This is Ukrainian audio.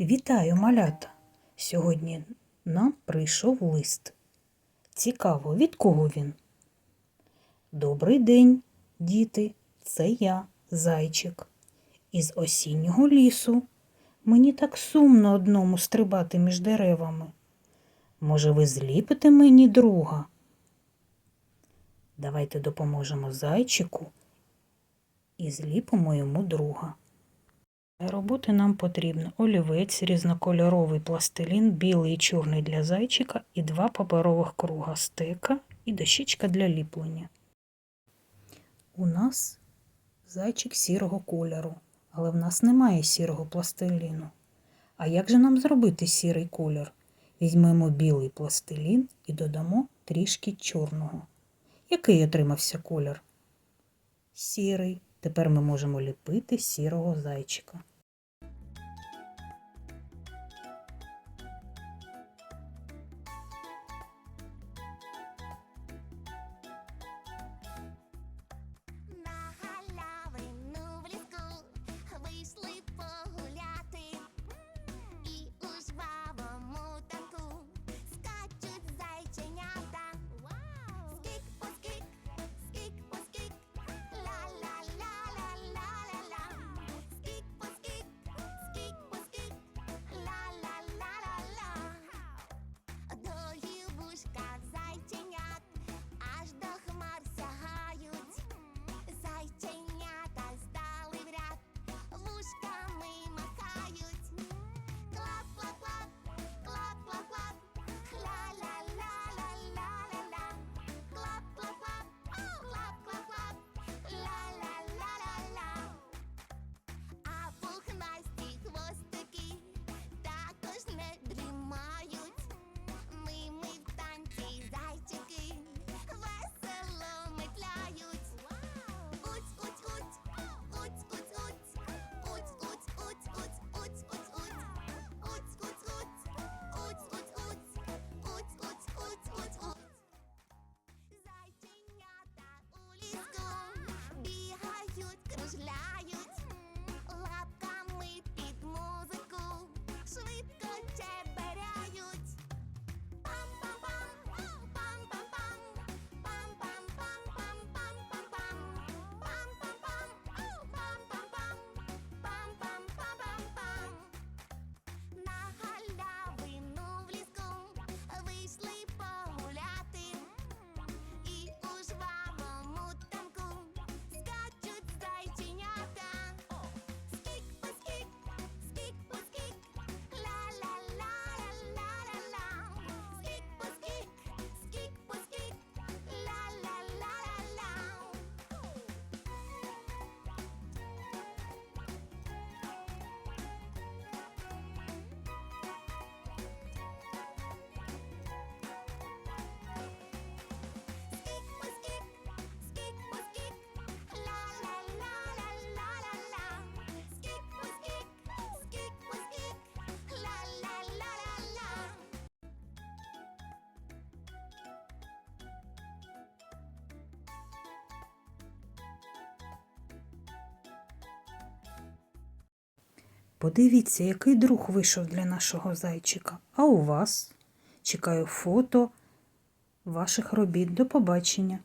Вітаю, малята! Сьогодні нам прийшов лист. Цікаво, від кого він? Добрий день, діти, це я, зайчик. Із осіннього лісу. Мені так сумно одному стрибати між деревами. Може, ви зліпите мені друга? Давайте допоможемо зайчику і зліпимо йому друга. Для роботи нам потрібно олівець, різнокольоровий пластилін, білий і чорний для зайчика і два паперових круга стека і дощечка для ліплення. У нас зайчик сірого кольору, але в нас немає сірого пластиліну. А як же нам зробити сірий колір? Візьмемо білий пластилін і додамо трішки чорного. Який отримався колір? Сірий. Тепер ми можемо ліпити сірого зайчика. He's good. Подивіться, який друг вийшов для нашого зайчика. А у вас? Чекаю фото ваших робіт. До побачення.